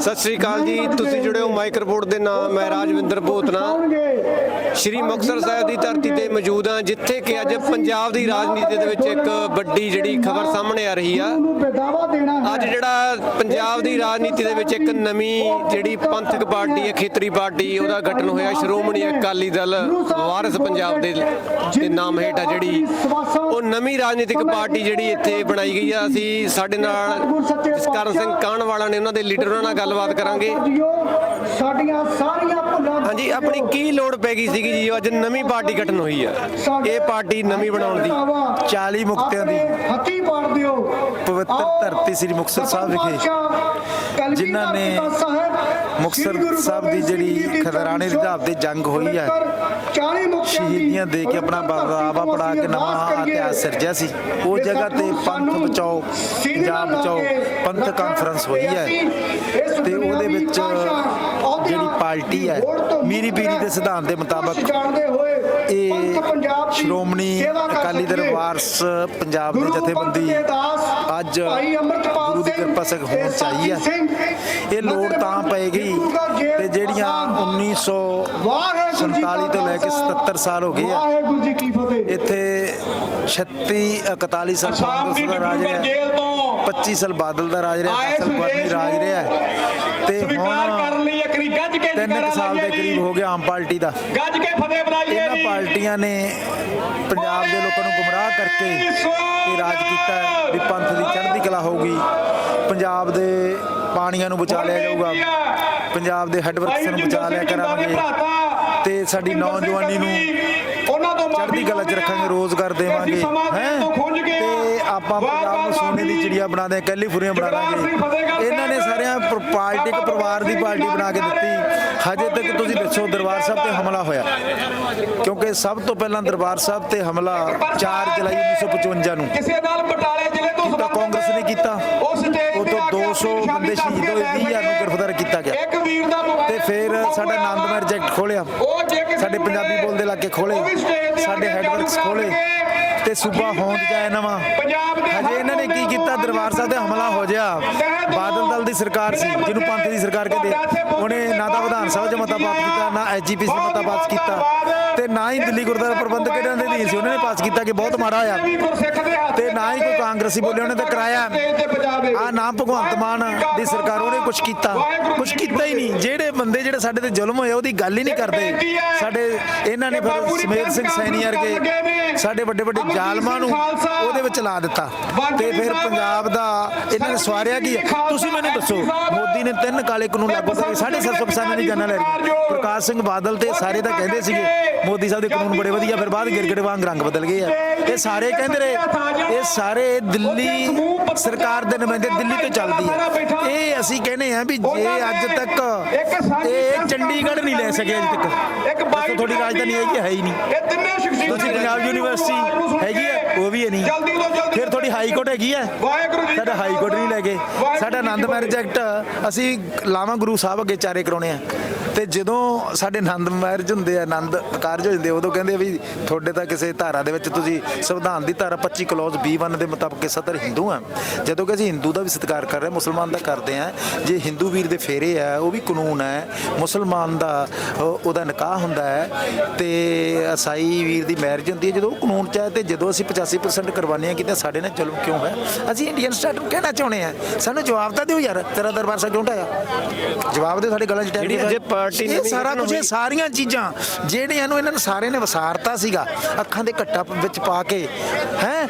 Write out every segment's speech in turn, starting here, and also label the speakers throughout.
Speaker 1: ਸਤਿ ਸ੍ਰੀ ਅਕਾਲ ਜੀ। ਤੁਸੀਂ ਜੁੜੇ ਹੋ ਮਾਈਕ ਰਿਪੋਰਟ ਦੇ ਨਾਲ ਮੈਂ ਰਾਜਵਿੰਦਰ ਭੋਤਨਾ। ਸ਼੍ਰੀ ਮੁਕਤਸਰ ਸਾਹਿਬ ਦੀ ਧਰਤੀ ਤੇ ਮੌਜੂਦ ਹਾਂ ਜਿੱਥੇ ਕਿ ਅੱਜ ਪੰਜਾਬ ਦੀ ਰਾਜਨੀਤੀ ਦੇ ਵਿੱਚ ਇੱਕ ਵੱਡੀ ਜਿਹੜੀ ਖਬਰ ਸਾਹਮਣੇ ਆ ਰਹੀ ਆ। ਅੱਜ ਜਿਹੜਾ ਪੰਜਾਬ ਦੀ ਰਾਜਨੀਤੀ ਦੇ ਵਿੱਚ ਇੱਕ ਨਵੀਂ ਜਿਹੜੀ ਪੰਥਕ ਪਾਰਟੀ ਹੈ ਖੇਤਰੀ ਪਾਰਟੀ ਉਹਦਾ ਗਠਨ ਹੋਇਆ ਸ਼੍ਰੋਮਣੀ ਅਕਾਲੀ ਦਲ ਵਾਰਿਸ ਪੰਜਾਬ ਦੇ ਦੇ ਨਾਮ ਹੇਠ ਆ ਜਿਹੜੀ ਉਹ ਨਵੀਂ ਰਾਜਨੀਤਿਕ ਪਾਰਟੀ ਜਿਹੜੀ ਇੱਥੇ ਬਣਾਈ ਗਈ ਆ ਅਸੀਂ ਸਾਡੇ ਨਾਲ ਜਸਕਰਨ ਸਿੰਘ ਕਾਹਨਵਾਲਾ ਨੇ ਉਹਨਾਂ ਦੇ ਲੀਡਰ ਉਹਨਾਂ ਨਾਲ ਗੱਲਬਾਤ ਕਰਾਂਗੇ।
Speaker 2: ਸਾਡੀਆਂ ਸਾਰੀਆਂ ਭੁੱਲਾਂ
Speaker 1: ਹਾਂਜੀ ਆਪਣੀ ਕੀ ਲੋੜ ਪੈ ਗਈ ਸੀਗੀ ਜੀ? ਅੱਜ ਨਵੀਂ ਪਾਰਟੀ ਗਠਨ ਹੋਈ ਆ। ਇਹ ਪਾਰਟੀ ਨਵੀਂ ਬਣਾਉਣ ਦੀ।
Speaker 3: 40 ਮੁਕਤਿਆਂ ਦੀ।
Speaker 2: ਹੱਥੀ ਪਾੜ ਦਿਓ।
Speaker 3: ਪਵਿੱਤਰ ਧਰਤੀ ਸ੍ਰੀ ਮੁਕਤਸਰ ਸਾਹਿਬ ਵਿਖੇ। ਜਿਨ੍ਹਾਂ ਨੇ ਮੁਕਤਸਰ ਸਾਹਿਬ ਦੀ ਜਿਹੜੀ ਖਦਰਾਣੇ ਦੀ ਧਾਪ ਤੇ ਜੰਗ ਹੋਈ ਹੈ
Speaker 2: 40 ਮੁਕਤਿਆਂ
Speaker 3: ਸ਼ਹੀਦੀਆਂ ਦੇ ਕੇ ਆਪਣਾ ਬਗਾਵਾ ਪੜਾ ਕੇ ਨਵਾਂ ਇਤਿਹਾਸ ਸਿਰਜਿਆ ਸੀ। ਉਹ ਜਗ੍ਹਾ ਤੇ ਪੰਥ ਬਚਾਓ ਪੰਜਾਬ ਬਚਾਓ ਪੰਥ ਕਾਨਫਰੰਸ ਹੋਈ ਹੈ। ਤੇ ਉਹਦੇ ਵਿੱਚ ਜਿਹੜੀ ਪਾਰਟੀ ਹੈ ਮੀਰੀ ਪੀਰੀ ਦੇ ਸਿਧਾਂਤ ਦੇ ਮੁਤਾਬਕ ਇਹ
Speaker 2: ਪੰਥ ਪੰਜਾਬ ਦੀ
Speaker 3: ਸ਼੍ਰੋਮਣੀ ਅਕਾਲੀ ਦਲ। ਵਾਰਸ ਪੰਜਾਬ ਦੇ ਜਥੇਬੰਦੀ ਅੱਜ
Speaker 2: ਭਾਈ ਅੰਮ੍ਰਿਤਪਾਲ
Speaker 3: ਗੁਰੂ ਦੀ ਕਿਰਪਾ ਸਿੰਘ ਹੋਣ ਚਾਹੀ ਹੈ
Speaker 2: ਸਿੰਘ,
Speaker 3: ਇਹ ਲੋੜ ਤਾਂ ਪੈ ਗਈ ਤੇ ਜਿਹੜੀਆਂ 1947 ਤੋਂ ਲੈ ਕੇ 77 ਸਾਲ ਹੋ ਗਏ ਆ ਇੱਥੇ 36 41 ਸਾਲ ਕਾਂਗਰਸ ਦਾ ਰਾਜ ਰਿਹਾ।
Speaker 4: ਜੇਲ੍ਹ ਤੋਂ
Speaker 3: 25 ਸਾਲ ਬਾਦਲ ਦਾ ਰਾਜ ਰਿਹਾ
Speaker 4: ਆਏ
Speaker 3: 10 ਸਾਲ ਗਵਰਨਰ ਰਾਜ ਰਿਹਾ। ਤੇ ਹੁਣ
Speaker 4: ਕਰਨ ਲਈ ਇੱਕ ਵਾਰੀ ਗੱਜ ਕੇ
Speaker 3: ਤਿੰਨ ਸਾਲ ਦੇ ਕਰੀਬ। ਹੋ ਗਿਆ ਆਮ ਪਾਰਟੀ ਦਾ।
Speaker 4: ਗੱਜ ਕੇ ਫਤਿਹ ਬੁਲਾਈਏ
Speaker 3: ਇਹਨਾਂ ਪਾਰਟੀਆਂ ਨੇ ਪੰਜਾਬ ਦੇ ਲੋਕਾਂ ਨੂੰ ਗੁੰਮਰਾਹ ਕਰਕੇ ਇਹ ਰਾਜ ਕੀਤਾ ਵੀ ਪੰਥ ਦੀ ਚੜ੍ਹਦੀ ਕਲਾ ਹੋਊਗੀ। ਪੰਜਾਬ ਦੇ ਪਾਣੀਆਂ ਨੂੰ ਬਚਾ ਲਿਆ ਜਾਊਗਾ। ਪੰਜਾਬ ਦੇ ਹੈਡਵਰਕਸ ਨੂੰ ਬਚਾ ਲਿਆ ਕਰਾਂਗੇ। ਤੇ ਸਾਡੀ ਨੌਜਵਾਨੀ ਨੂੰ
Speaker 4: ਉਹਨਾਂ ਤੋਂ
Speaker 3: ਚੜ੍ਹਦੀ ਕਲਾ 'ਚ ਰੱਖਾਂਗੇ ਰੋਜ਼ਗਾਰ ਦੇਵਾਂਗੇ। ਹੈ? ਤੇ ਆਪਾਂ ਪੰਜਾਬ ਨੂੰ ਸੋਨੇ ਦੀ ਚਿੜੀਆ ਬਣਾ ਦੇ ਕੈਲੀਫੋਰਨੀਆ ਬਣਾ ਦਾਂਗੇ ਇਹਨਾਂ ਨੇ ਸਾਰਿਆਂ ਪ- ਪਾਰਟੀ ਇੱਕ ਪਰਿਵਾਰ ਦੀ ਪਾਰਟੀ ਬਣਾ ਕੇ ਦਿੱਤੀ। ਹਜੇ ਤੱਕ ਤੁਸੀਂ ਦੱਸੋ ਦਰਬਾਰ ਸਾਹਿਬ ਤੇ ਹਮਲਾ ਹੋਇਆ? ਕਿਉਂਕਿ ਸਭ ਤੋਂ ਪਹਿਲਾਂ ਦਰਬਾਰ ਸਾਹਿਬ ਤੇ ਹਮਲਾ 4 ਜੁਲਾਈ 1955 ਨੂੰ।
Speaker 4: ਕਿਸੇ ਨਾਲ ਬਟਾਲੇ ਜ਼ਿਲ੍ਹੇ ਤੋਂ
Speaker 3: ਕਾਂਗਰਸ ਨੇ ਕੀਤਾ।
Speaker 4: ਉਸ
Speaker 3: ਉਹ
Speaker 4: ਤੇ
Speaker 3: ਤੋਂ
Speaker 4: ਆ ਕੇ
Speaker 3: 200
Speaker 4: ਆਪਣੀ
Speaker 3: ਬੰਦੇ ਸ਼ਹੀਦ ਹੋਏ 20000 ਨੂੰ ਗ੍ਰਿਫਤਾਰ ਸਾਡਾ ਆਨੰਦ ਮੈਰਿਜ ਐਕਟ ਖੋਲਿਆ। ਸਾਡੇ ਪੰਜਾਬੀ ਬੋਲਦੇ ਇਲਾਕੇ ਖੋਲੇ। ਸਾਡੇ
Speaker 4: ਕੇ
Speaker 3: ਹੈਡਵਰਕਸ
Speaker 4: ਚਾਲੂ
Speaker 3: ਖੋਲੇ। ਤੇ ਸੂਬਾ ਹੋਂਦ ਜਾਏ ਨਵਾਂ।
Speaker 4: ਪੰਜਾਬ
Speaker 3: ਹਜੇ ਇਹਨਾਂ ਨੇ ਕੀ ਕੀਤਾ? ਦਰਬਾਰ ਸਾਹਿਬ ਤੇ ਹਮਲਾ ਹੋ ਗਿਆ ਬਾਦਲ ਦਲ ਦੀ ਸਰਕਾਰ ਸੀ, ਜਿਹਨੂੰ ਪੰਥ ਦੀ ਸਰਕਾਰ ਕਹਿੰਦੇ। ਉਹਨੇ ਨਾ ਤਾਂ ਵਿਧਾਨ ਸਭਾ 'ਚ ਮਤਾ ਪਾਸ ਕੀਤਾ, ਨਾ ਐਜੀਪੀਸੀ ਮਤਾ ਪਾਸ ਕੀਤਾ। ਤੇ ਨਾ ਹੀ ਦਿੱਲੀ ਗੁਰਦੁਆਰਾ ਪ੍ਰਬੰਧਕ ਇਹਨਾਂ ਦੇ ਅਧੀਨ ਸੀ। ਉਹਨਾਂ ਨੇ ਪਾਸ ਕੀਤਾ ਕਿ ਬਹੁਤ ਮਾੜਾ ਹੋਇਆ। ਤੇ ਨਾ ਹੀ ਕੋਈ ਕਾਂਗਰਸੀ ਬੋਲੇ, ਉਹਨੇ ਤਾਂ ਕਰਾਇਆ। ਆ ਨਾ ਭਗਵੰਤ ਮਾਨ ਦੀ ਸਰਕਾਰ, ਉਹਨੇ ਕੁਝ ਕੀਤਾ। ਕੁਝ ਕੀਤਾ ਹੀ ਨਹੀਂ। ਜਿਹੜੇ ਬੰਦੇ, ਜਿਹੜੇ ਸਾਡੇ ਤੇ ਜ਼ੁਲਮ ਹੋਇਆ ਉਹਦੀ ਗੱਲ ਹੀ ਨਹੀਂ ਕਰਦੇ। ਸਾਡੇ, ਇਹਨਾਂ ਨੇ ਫਿਰ ਸਮੇਤ ਸਿੰਘ ਸੈਣੀ ਵਰਗੇ, ਸਾਡੇ ਵੱਡੇ ਵੱਡੇ ਜ਼ਾਲਮਾਂ ਨੂੰ ਉਹਦੇ ਵਿੱਚ ਲਾ ਦਿੱਤਾ। ਤੇ ਫਿਰ ਪੰਜਾਬ ਦਾ ਇਹਨਾਂ ਨੇ ਸਵਾਰਿਆ ਕੀ ਤੁਸੀਂ ਮੈਨੂੰ ਦੱਸੋ, ਮੋਦੀ ਨੇ ਤਿੰਨ ਕਾਲੇ ਕਾਨੂੰਨ ਲਾਗੂ ਕਰੇ। ਸਾਢੇ ਸੱਤ ਸੌ ਕਿਸਾਨਾਂ ਦੀ ਜਾਨਾਂ ਲੈ ਰਹੀ ਪ੍ਰਕਾਸ਼ ਸਿੰਘ ਬਾਦਲ ਤੇ ਸਾਰੇ ਤਾਂ ਕਹਿੰਦੇ ਸੀਗੇ ਮੋਦੀ ਸਾਹਿਬ ਦੇ ਕਾਨੂੰਨ ਬੜੇ ਵਧੀਆ ਫਿਰ ਬਾਅਦ ਗਿਰਗੜੇ ਵਾਂਗ ਰੰਗ ਬਦਲ ਗਏ ਆ। ਇਹ ਸਾਰੇ ਕਹਿੰਦੇ ਰਹੇ ਇਹ ਸਾਰੇ ਦਿੱਲੀ ਸਰਕਾਰ ਦੇ ਨੁਮਾਇੰਦੇ ਦਿੱਲੀ ਤੋਂ ਚੱਲਦੀ ਹੈ ਇਹ ਅਸੀਂ ਕਹਿੰਦੇ ਆ ਵੀ ਜੇ ਅੱਜ ਤੱਕ ਇਹ ਚੰਡੀਗੜ੍ਹ ਨਹੀਂ ਲੈ ਸਕੇ ਅੱਜ ਤੱਕ। ਤੁਹਾਡੀ ਰਾਜਧਾਨੀ ਹੈਗੀ ਹੈ ਹੈ ਨਹੀਂ।
Speaker 4: ਇਹ ਤਿੰਨੇ ਸ਼ਖਸੀਅਤਾਂ
Speaker 3: ਤੁਸੀਂ ਪੰਜਾਬ ਯੂਨੀਵਰਸਿਟੀ ਹੈਗੀ ਹੈ ਉਹ ਵੀ ਹੈ ਨਹੀਂ। ਫਿਰ ਤੁਹਾਡੀ ਹਾਈ ਕੋਰਟ ਹੈਗੀ ਹੈ ਸਾਡਾ ਹਾਈ ਕੋਰਟ ਨਹੀਂ ਲੈ ਗਏ ਸਾਡਾ ਆਨੰਦ ਮੈਰਿਜ ਐਕਟ ਅਸੀਂ ਲਾਵਾਂ ਗੁਰੂ ਸਾਹਿਬ ਅੱਗੇ ਚਾਰੇ ਕਰਾਉਣੇ ਆ। ਤੇ ਜਦੋਂ ਸਾਡੇ ਆਨੰਦ ਮੈਰਿਜ ਹੁੰਦੇ ਆ ਆਨੰਦ ਕਾਰਜ ਹੋ ਜਾਂਦੇ ਆ, ਉਦੋਂ ਕਹਿੰਦੇ ਵੀ ਤੁਹਾਡੇ ਤਾਂ ਕਿਸੇ ਧਾਰਾ ਦੇ ਵਿੱਚ ਤੁਸੀਂ ਸੰਵਿਧਾਨ ਦੀ ਧਾਰਾ 25 ਕਲੌਜ਼ B1 ਦੇ ਮੁਤਾਬਕ ਸਦਰ ਹਿੰਦੂ ਆ। ਜਦੋਂ ਕਿ ਅਸੀਂ ਹਿੰਦੂ ਦਾ ਵੀ ਸਤਿਕਾਰ ਕਰ ਰਹੇ ਹਾਂ, ਮੁਸਲਮਾਨ ਦਾ ਕਰਦੇ ਆ ਜੇ ਹਿੰਦੂ ਵੀਰ ਦੇ ਫੇਰੇ ਆ ਉਹ ਵੀ ਕਾਨੂੰਨ ਹੈ ਮੁਸਲਮਾਨ ਦਾ ਉਹ- ਉਹਦਾ ਨਿਕਾਹ ਹੁੰਦਾ ਹੈ ਤੇ ਈਸਾਈ ਵੀਰ ਦੀ ਮੈਰਿਜ ਹੁੰਦੀ ਹੈ ਜਦੋਂ ਉਹ ਕਾਨੂੰਨ ਚ ਹੈ ਤੇ ਜਦੋਂ ਅਸੀਂ 85% ਕੁਰਬਾਨੀਆਂ ਕੀਤੀਆਂ ਸਾਡੇ ਨਾਲ ਜ਼ੁਲਮ ਕਿਉਂ ਹੋਇਆ? ਅਸੀਂ ਇੰਡੀਅਨ ਸਟੇਟ ਨੂੰ ਕਹਿਣਾ ਚਾਹੁੰਦੇ ਆ ਸਾਨੂੰ ਜਵਾਬ ਤਾਂ ਦਿਓ ਯਾਰ ਤੇਰਾ ਦਰਬਾਰ ਸਾਹਿਬ ਕਿਉਂ ਢਾਇਆ? ਜਵਾਬ ਦਿਓ ਸਾਡੇ ਗਲਾਂ 'ਚ ਟੈਗ
Speaker 1: ਜਿਹੜੀ ਪਾਰਟੀ
Speaker 3: ਇਹ
Speaker 1: ਨਵੀਂ
Speaker 3: ਸਾਰਾ ਕੁਝ ਇਹ। ਸਾਰੀਆਂ ਚੀਜ਼ਾਂ ਜਿਹੜੀਆਂ ਨੂੰ ਇਹਨਾਂ ਨੇ ਸਾਰੇ ਨੇ ਵਸਾਰਤਾ ਸੀਗਾ। ਅੱਖਾਂ ਦੇ ਘੱਟਾ ਵਿੱਚ ਪਾ ਕੇ। ਹੈ?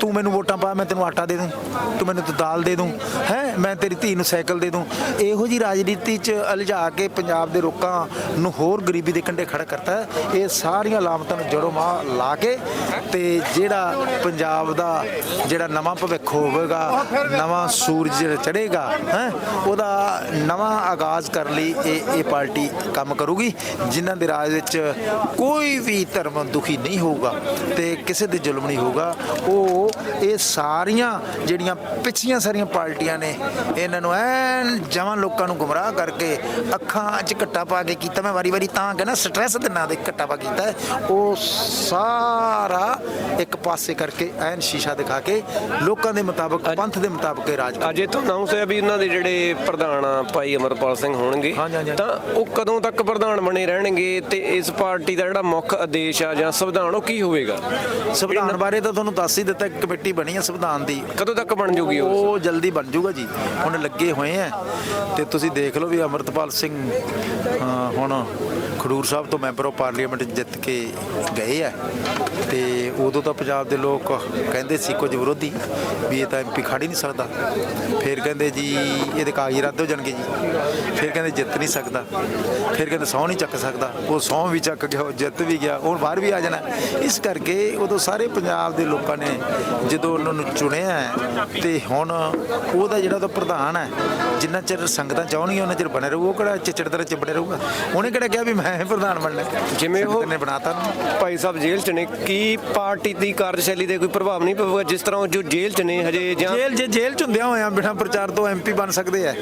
Speaker 3: ਤੂੰ ਮੈਨੂੰ ਵੋਟਾਂ ਪਾ ਮੈਂ ਤੈਨੂੰ ਆਟਾ ਦੇ ਦੂੰ। ਤੂੰ ਮੈਨੂੰ ਦਾਲ ਦੇ ਦੂੰ। ਹੈ? ਮੈਂ ਤੇਰੀ ਧੀ ਨੂੰ ਸਾਈਕਲ ਦੇ ਦੂੰ। ਇਹੋ ਜੀ ਰਾਜਨੀਤੀ 'ਚ ਅਲਝਾ ਕੇ ਪੰਜਾਬ ਦੇ ਲੋਕਾਂ ਨੂੰ ਹੋਰ ਗਰੀਬੀ ਦੇ ਕੰਢੇ ਖੜਾ ਕਰਤਾ। ਇਹ ਸਾਰੀਆਂ ਲਾਮਤਾਂ ਨੂੰ ਜੜੋਂ ਮਾਰ ਲਾ ਕੇ ਤੇ ਜਿਹੜਾ ਪੰਜਾਬ ਦਾ ਜਿਹੜਾ ਨਵਾਂ ਭਵਿੱਖ ਹੋਵੇਗਾ ਨਵਾਂ ਸੂਰਜ ਜਿਹੜਾ ਚੜ੍ਹੇਗਾ ਹੈ? ਉਹਦਾ ਨਵਾਂ ਆਗਾਜ਼ ਕਰਨ ਲਈ ਇਹ ਇਹ ਪਾਰਟੀ ਕੰਮ ਕਰੂਗੀ ਜਿਨ੍ਹਾਂ ਦੇ ਰਾਜ ਵਿੱਚ ਕੋਈ ਵੀ ਧਰਮ ਦੁਖੀ ਨਹੀਂ ਹੋਊਗਾ ਤੇ ਕਿਸੇ ਦੇ ਜ਼ੁਲਮ ਨਹੀਂ ਹੋਊਗਾ ਉਹ ਇਹ ਸਾਰੀਆਂ ਜਿਹੜੀਆਂ ਪਿਛਲੀਆਂ ਸਾਰੀਆਂ ਪਾਰਟੀਆਂ ਨੇ ਇਹਨਾਂ ਨੂੰ ਐਨ ਜਵਾਂ ਲੋਕਾਂ ਨੂੰ ਗੁੰਮਰਾਹ ਕਰਕੇ ਅੱਖਾਂ 'ਚ ਘੱਟਾ ਪਾ ਕੇ ਕੀਤਾ ਮੈਂ ਵਾਰੀ-ਵਾਰੀ ਤਾਂ ਕਹਿੰਦਾ ਸਟ੍ਰੈਸ ਦੇ ਨਾਂ ਦੇ ਘੱਟਾ ਪਾ ਕੀਤਾ। ਉਹ ਸਾਰਾ ਇੱਕ ਪਾਸੇ ਕਰਕੇ ਐਨ ਸ਼ੀਸ਼ਾ ਦਿਖਾ ਕੇ ਲੋਕਾਂ ਦੇ ਮੁਤਾਬਕ ਪੰਥ ਦੇ ਮੁਤਾਬਕ ਰਾਜ
Speaker 1: ਅੱਜ ਤੋਂ ਅਨਾਉਂਸ ਹੋਇਆ ਵੀ ਇਹਨਾਂ ਦੇ ਜਿਹੜੇ ਪ੍ਰਧਾਨ ਆ ਭਾਈ ਅਮਰਪਾਲ ਸਿੰਘ ਹੋਣਗੇ। ਤਾਂ ਉਹ ਕਦੋਂ ਤੱਕ ਪ੍ਰਧਾਨ ਬਣੇ ਰਹਿਣਗੇ ਤੇ ਇਸ ਪਾਰਟੀ ਦਾ ਜਿਹੜਾ ਮੁੱਖ ਆਦੇਸ਼ ਆ ਜਾਂ ਸੰਵਿਧਾਨ ਉਹ ਕੀ ਹੋਵੇਗਾ?
Speaker 3: ਸੰਵਿਧਾਨ ਬਾਰੇ ਤਾਂ ਤੁਹਾਨੂੰ ਦੱਸ ਹੀ ਦਿੱਤਾ ਇੱਕ ਕਮੇਟੀ ਬਣੀ ਹੈ ਸੰਵਿਧਾਨ ਦੀ।
Speaker 1: ਕਦੋਂ ਤੱਕ ਬਣ ਜੂਗੀ ਉਹ?
Speaker 3: ਉਹ ਜਲਦੀ ਬਣ ਜਾਊਗਾ ਜੀ। ਹੁਣ ਲੱਗੇ ਹੋਏ ਆ ਤੇ ਤੁਸੀਂ ਦੇਖ ਲਓ ਵੀ ਅਮਰਤਪਾਲ ਸਿੰਘ ਹੁਣ ਖਡੂਰ ਸਾਹਿਬ ਤੋਂ ਮੈਂਬਰ ਆਫ ਪਾਰਲੀਮੈਂਟ ਜਿੱਤ ਕੇ ਗਏ ਆ ਤੇ ਉਦੋਂ ਤਾਂ ਪੰਜਾਬ ਦੇ ਲੋਕ ਕਹਿੰਦੇ ਸੀ ਕੁਝ ਵਿਰੋਧੀ ਵੀ ਇਹ ਤਾਂ ਐਮਪੀ ਖੜ ਹੀ ਨਹੀਂ ਸਕਦਾ। ਫਿਰ ਕਹਿੰਦੇ ਜੀ ਇਹਦੇ ਕਾਗਜ਼ ਰੱਦ ਹੋ ਜਾਣਗੇ ਜੀ। ਫਿਰ ਕਹਿੰਦੇ ਜਿੱਤ ਨਹੀਂ ਸਕਦਾ। ਫਿਰ ਕਹਿੰਦੇ ਸਹੁੰ ਨਹੀਂ ਚੱਕ ਸਕਦਾ। ਉਹ ਸਹੁੰ ਵੀ ਚੱਕ ਗਿਆ ਉਹ ਜਿੱਤ ਵੀ ਗਿਆ ਉਹ ਬਾਹਰ ਵੀ ਆ ਜਾਣਾ। ਇਸ ਕਰਕੇ ਉਦੋਂ ਸਾਰੇ ਪੰਜਾਬ ਦੇ ਲੋਕਾਂ ਨੇ ਜਦੋਂ ਉਹਨਾਂ ਨੂੰ ਚੁਣਿਆ ਹੈ, ਤੇ ਹੁਣ ਉਹਦਾ ਜਿਹੜਾ ਉਹਦਾ ਪ੍ਰਧਾਨ ਹੈ ਜਿੰਨਾ ਚਿਰ ਸੰਗਤਾਂ ਚਾਹਣਗੀਆਂ ਉਹਨਾਂ ਚਿਰ ਬਣੇ ਰਹੂ ਉਹ ਕਿਹੜਾ ਚਿਚੜ ਤਰ੍ਹਾਂ ਚਿਪੜੇ ਰਹੂਗਾ? ਉਹਨੇ ਕਿਹੜਾ ਕਿਹਾ ਵੀ ਮੈਂ ਪ੍ਰਧਾਨ ਬਣਨਾ
Speaker 1: ਜਿਵੇਂ ਉਹ-
Speaker 3: ਨੇ ਬਣਾਤਾ।
Speaker 1: ਭਾਈ ਸਾਹਿਬ ਜੇਲ੍ਹ ਚ ਨੇ ਕੀ ਪਾਰਟੀ ਦੀ ਕਾਰਜਸ਼ੈਲੀ ਤੇ ਕੋਈ ਪ੍ਰਭਾਵ ਨਹੀਂ ਪਊਗਾ ਜਿਸ ਤਰ੍ਹਾਂ ਉਹ ਜੋ ਜੇਲ੍ਹ ਚ ਨੇ ਹਜੇ ਜਾਂ
Speaker 3: ਜੇਲ੍ਹ ਜੇ ਜੇਲ੍ਹ ਚ ਹੁੰਦਿਆਂ ਹੋਇਆਂ ਬਿਨਾਂ ਪ੍ਰਚਾਰ ਤੋਂ ਐਮਪੀ ਬਣ ਸਕਦੇ ਆ।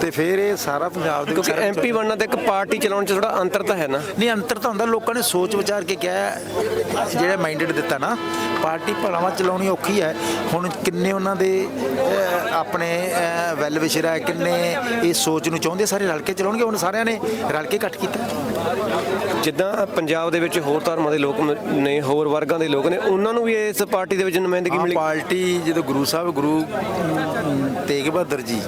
Speaker 3: ਤੇ ਫਿਰ ਇਹ ਸਾਰਾ ਪੰਜਾਬ ਦੇ
Speaker 1: ਕਿਉਂਕਿ ਐਮਪੀ ਬਣਨਾ ਤੇ ਇੱਕ ਪਾਰਟੀ ਚਲਾਉਣ ਚ ਥੋੜਾ ਅੰਤਰ ਤਾਂ ਹੈ ਨਾ।
Speaker 3: ਨਹੀਂ ਅੰਤਰ ਤਾਂ ਹੁੰਦਾ ਲੋਕਾਂ ਨੇ ਸੋਚ ਵਿਚਾਰ ਕੇ ਕਿਹਾ ਜਿਹੜਾ ਮਾਈਂਡਡ ਦਿੱਤਾ ਨਾ ਪਾਰਟੀ ਭਲਾਵਾ ਚਲਾਉਣੀ ਔਖੀ ਹੈ। ਹੁਣ ਕਿੰਨੇ ਉਹਨਾਂ ਦੇ ਆਪਣੇ ਵੈਲ ਵਿਸ਼ਰ ਹੈ ਕਿੰਨੇ ਇਹ ਸੋਚ ਨੂੰ ਚਾਹੁੰਦੇ ਸਾਰੇ ਰਲ ਕੇ ਚਲਾਉਣਗੇ ਹੁਣ ਸਾਰਿਆਂ ਨੇ ਰਲ ਕੇ ਇਕੱਠ ਕੀਤਾ।
Speaker 1: ਜਿੱਦਾਂ ਪੰਜਾਬ ਦੇ ਵਿੱਚ ਹੋਰ ਧਰਮਾਂ ਦੇ ਲੋਕ ਨੇ ਹੋਰ ਵਰਗਾਂ ਦੇ ਲੋਕ ਨੇ ਉਹਨਾਂ ਨੂੰ ਵੀ ਇਸ ਪਾਰਟੀ ਦੇ ਵਿੱਚ ਨੁਮਾਇੰਦਗੀ ਮਿਲੀ?
Speaker 3: ਪਾਰਟੀ ਜਦੋਂ ਗੁਰੂ ਸਾਹਿਬ ਗੁਰੂ ਤੇਗ ਬਹਾਦਰ ਜੀ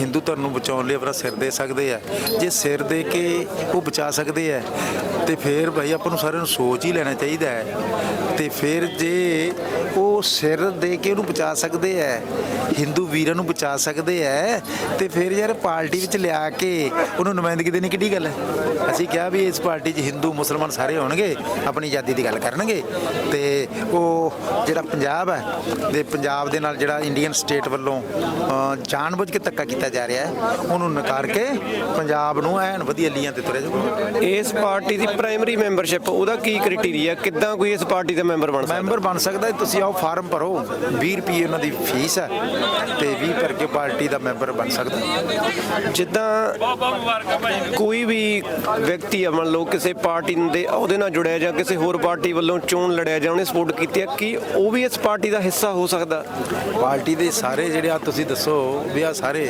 Speaker 3: ਹਿੰਦੂ ਧਰਮ ਨੂੰ ਬਚਾਉਣ ਲਈ ਆਪਣਾ ਸਿਰ ਦੇ ਸਕਦੇ ਆ ਜੇ ਸਿਰ ਦੇ ਕੇ ਉਹ ਬਚਾ ਸਕਦੇ ਆ ਤੇ ਫਿਰ ਭਾਈ ਆਪਾਂ ਨੂੰ ਸਾਰਿਆਂ ਨੂੰ ਸੋਚ ਹੀ ਲੈਣਾ ਚਾਹੀਦਾ ਹੈ। ਤੇ ਫਿਰ ਜੇ ਉਹ ਸਿਰ ਦੇ ਕੇ ਉਹਨੂੰ ਬਚਾ ਸਕਦੇ ਆ ਹਿੰਦੂ ਵੀਰਾਂ ਨੂੰ ਬਚਾ ਸਕਦੇ ਆ ਤੇ ਫਿਰ ਯਾਰ ਪਾਰਟੀ ਵਿੱਚ ਲਿਆ ਕੇ ਉਹਨੂੰ ਨੁਮਾਇੰਦਗੀ ਦੇਣੀ ਕਿੱਡੀ ਗੱਲ ਹੈ ਅਸੀਂ ਕਿਹਾ ਵੀ ਇਸ ਪਾਰਟੀ 'ਚ ਹਿੰਦੂ ਮੁਸਲਮਾਨ ਸਾਰੇ ਹੋਣਗੇ ਆਪਣੀ ਆਜ਼ਾਦੀ ਦੀ ਗੱਲ ਕਰਨਗੇ। ਤੇ ਉਹ ਜਿਹੜਾ ਪੰਜਾਬ ਹੈ ਦੇ ਪੰਜਾਬ ਦੇ ਨਾਲ ਜਿਹੜਾ ਇੰਡੀਅਨ ਸਟੇਟ ਵੱਲੋਂ ਅ, ਜਾਣਬੁੱਝ ਕੇ ਧੱਕਾ ਕੀਤਾ ਜਾ ਰਿਹਾ ਹੈ ਉਹਨੂੰ ਨਕਾਰ ਕੇ ਪੰਜਾਬ ਨੂੰ ਐਨ ਵਧੀਆ ਲੀਆਂ ਤੇ ਤੁਰੇ ਜਾਊਗਾ।
Speaker 1: ਇਸ ਪਾਰਟੀ ਦੀ ਪ੍ਰਾਇਮਰੀ ਮੈਂਬਰਸ਼ਿਪ ਉਹਦਾ ਕੀ ਕ੍ਰਾਈਟੇਰੀਆ ਕਿੱਦਾਂ ਕੋਈ ਇਸ ਪਾਰਟੀ ਦਾ ਮੈਂਬਰ ਬਣ ਸਕਦਾ?
Speaker 3: ਮੈਂਬਰ ਬਣ ਸਕਦਾ ਤੁਸੀਂ ਆਓ ਫਾਰਮ ਭਰੋ। 20 ਰੁਪਏ ਉਹਨਾਂ ਦੀ ਫੀਸ ਹੈ ਤੇ 20 ਭਰ ਕੇ ਪਾਰਟੀ ਦਾ ਮੈਂਬਰ ਬਣ ਸਕਦਾ।
Speaker 1: ਜਿੱਦਾਂ ਕੋਈ ਵੀ ਵਿਅਕਤੀ ਆ, ਮੰਨ ਲਓ ਕਿਸੇ ਪਾਰਟੀ ਦੇ ਉਹਦੇ ਨਾਲ ਜੁੜਿਆ ਜਾਂ ਕਿਸੇ ਹੋਰ ਪਾਰਟੀ ਵੱਲੋਂ ਚੋਣ ਲੜਿਆ ਜਾਂ ਉਹਨੇ ਸਪੋਰਟ ਕੀਤੀ ਹੈ ਕਿ ਉਹ ਵੀ ਇਸ ਪਾਰਟੀ ਦਾ ਹਿੱਸਾ ਹੋ ਸਕਦਾ?
Speaker 3: ਪਾਰਟੀ ਦੇ ਸਾਰੇ ਜਿਹੜੇ ਆ, ਤੁਸੀਂ ਦੱਸੋ, ਵੀ ਆ ਸਾਰੇ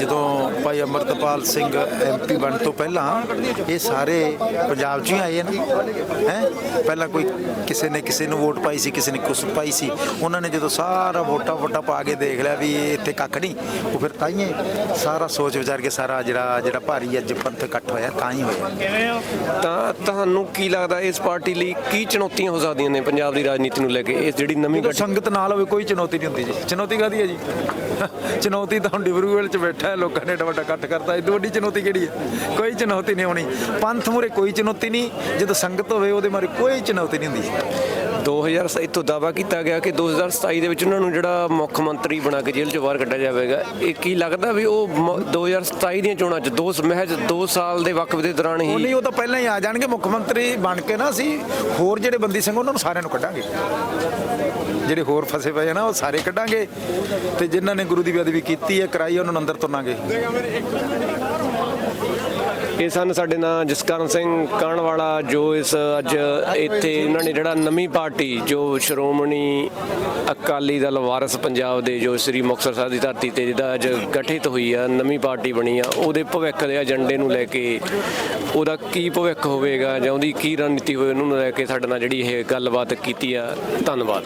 Speaker 3: ਜਦੋਂ ਭਾਈ ਅਮਰਤਪਾਲ ਸਿੰਘ ਐਮਪੀ ਬਣ ਤੋਂ ਪਹਿਲਾਂ, ਇਹ ਸਾਰੇ ਪੰਜਾਬ 'ਚ ਹੀ ਆਏ ਨਾ? ਹੈ? ਪਹਿਲਾਂ ਕੋਈ ਕਿਸੇ ਨੇ ਕਿਸੇ ਨੂੰ ਵੋਟ ਪਾਈ ਸੀ, ਕਿਸੇ ਨੇ ਕੁਛ ਪਾਈ ਸੀ। ਉਹਨਾਂ ਨੇ ਜਦੋਂ ਸਾਰਾ ਵੋਟਾਂ ਵੋਟਾਂ ਪਾ ਕੇ ਦੇਖ ਲਿਆ ਵੀ ਇਹ ਇੱਥੇ ਕੱਖ ਨਹੀਂ ਉਹ ਫਿਰ ਤਾਈਏ ਸਾਰਾ ਸੋਚ ਵਿਚਾਰ ਕੇ ਸਾਰਾ ਜਿਹੜਾ ਜਿਹੜਾ ਭਾਰੀ ਅੱਜ ਪੰਥ ਇਕੱਠ ਹੋਇਆ ਤਾਂ ਹੀ ਹੋਇਆ।
Speaker 1: ਤਾਂ ਤੁਹਾਨੂੰ ਕੀ ਲੱਗਦਾ ਇਸ ਪਾਰਟੀ ਲਈ ਕੀ ਚੁਣੌਤੀਆਂ ਹੋ ਸਕਦੀਆਂ ਨੇ ਪੰਜਾਬ ਦੀ ਰਾਜਨੀਤੀ ਨੂੰ ਲੈ ਕੇ? ਇਸ ਜਿਹੜੀ ਨਵੀਂ
Speaker 3: ਸੰਗਤ ਨਾਲ ਹੋਵੇ ਕੋਈ ਚੁਣੌਤੀ ਨਹੀਂ ਹੁੰਦੀ ਜੀ। ਚੁਣੌਤੀ ਕਾਦੀ ਹੈ ਜੀ? ਚੁਣੌਤੀ ਤਾਂ ਹੁਣ ਡਿਬਰੂਗੜ੍ਹ 'ਚ ਬੈਠਾ ਹੈ ਲੋਕਾਂ ਨੇ ਏਡਾ ਵੱਡਾ ਇਕੱਠ ਕਰਤਾ ਇਦੋਂ ਵੱਡੀ ਚੁਣੌਤੀ ਕਿਹੜੀ ਹੈ? ਕੋਈ ਚੁਣੌਤੀ ਨਹੀਂ ਹੋਣੀ। ਪੰਥ ਮੂਰੇ ਕੋਈ ਚੁਣੌਤੀ ਨਹੀਂ। ਜਦੋਂ ਸੰਗਤ ਹੋਵੇ ਉਹਦੇ ਮਾਰੇ ਕੋਈ ਚੁਣੌਤੀ ਨਹੀਂ ਹੁੰਦੀ।
Speaker 1: 2027 ਤੋਂ ਦਾਵਾ ਕੀਤਾ ਗਿਆ ਕਿ 2027 ਦੇ ਵਿੱਚ ਉਹਨਾਂ ਨੂੰ ਜਿਹੜਾ ਮੁੱਖ ਮੰਤਰੀ ਬਣਾ ਕੇ ਜੇਲ੍ਹ ਚੋਂ ਬਾਹਰ ਕੱਢਿਆ ਜਾਵੇਗਾ। ਇਹ ਕੀ ਲੱਗਦਾ ਵੀ ਉਹ ਮ- 2027 ਦੀਆਂ ਚੋਣਾਂ 'ਚ ਦੋ ਮਹਿਜ 2 ਸਾਲ ਦੇ ਵਕਫ ਦੇ ਦੌਰਾਨ ਹੀ
Speaker 3: ਨਹੀਂ, ਉਹ ਤਾਂ ਪਹਿਲਾਂ ਹੀ ਆ ਜਾਣਗੇ। ਮੁੱਖ ਮੰਤਰੀ ਬਣ ਕੇ ਨਾ ਅਸੀਂ ਹੋਰ ਜਿਹੜੇ ਬੰਦੀ ਸਿੰਘ, ਉਹਨਾਂ ਨੂੰ ਸਾਰਿਆਂ ਨੂੰ ਕੱਢਾਂਗੇ। ਜਿਹੜੇ ਹੋਰ ਫਸੇ ਪਏ ਆ ਨਾ, ਉਹ ਸਾਰੇ ਕੱਢਾਂਗੇ। ਤੇ ਜਿਨ੍ਹਾਂ ਨੇ ਗੁਰੂ ਦੀ ਬੇਅਦਬੀ ਕੀਤੀ ਹੈ, ਕਰਾਈ ਉਹਨਾਂ ਨੂੰ ਅੰਦਰ ਤੁਰਨਾਂਗੇ।
Speaker 1: ਇਹ ਸਨ ਸਾਡੇ ਨਾਲ ਜਸਕਰਨ ਸਿੰਘ ਕਾਣਵਾਲਾ, ਜੋ ਇਸ ਅੱਜ ਇੱਥੇ ਇਹਨਾਂ ਨੇ ਜਿਹੜਾ ਨਵੀਂ ਪਾਰਟੀ, ਜੋ ਸ਼੍ਰੋਮਣੀ ਅਕਾਲੀ ਦਲ ਵਾਰਸ ਪੰਜਾਬ ਦੇ, ਜੋ ਸ੍ਰੀ ਮੁਕਤਸਰ ਸਾਹਿਬ ਦੀ ਧਰਤੀ ਤੇ ਜਿਹਦਾ ਅੱਜ ਗਠਿਤ ਹੋਈ ਆ, ਨਵੀਂ ਪਾਰਟੀ ਬਣੀ ਆ, ਉਹਦੇ ਭਵਿੱਖ ਦੇ ਏਜੰਡੇ ਨੂੰ ਲੈ ਕੇ ਉਹਦਾ ਕੀ ਭਵਿੱਖ ਹੋਵੇਗਾ ਜਾਂ ਉਹਦੀ ਕੀ ਰਣਨੀਤੀ ਹੋਵੇ, ਉਹਨੂੰ ਲੈ ਕੇ ਸਾਡੇ ਨਾਲ ਜਿਹੜੀ ਇਹ ਗੱਲਬਾਤ ਕੀਤੀ ਆ, ਧੰਨਵਾਦ।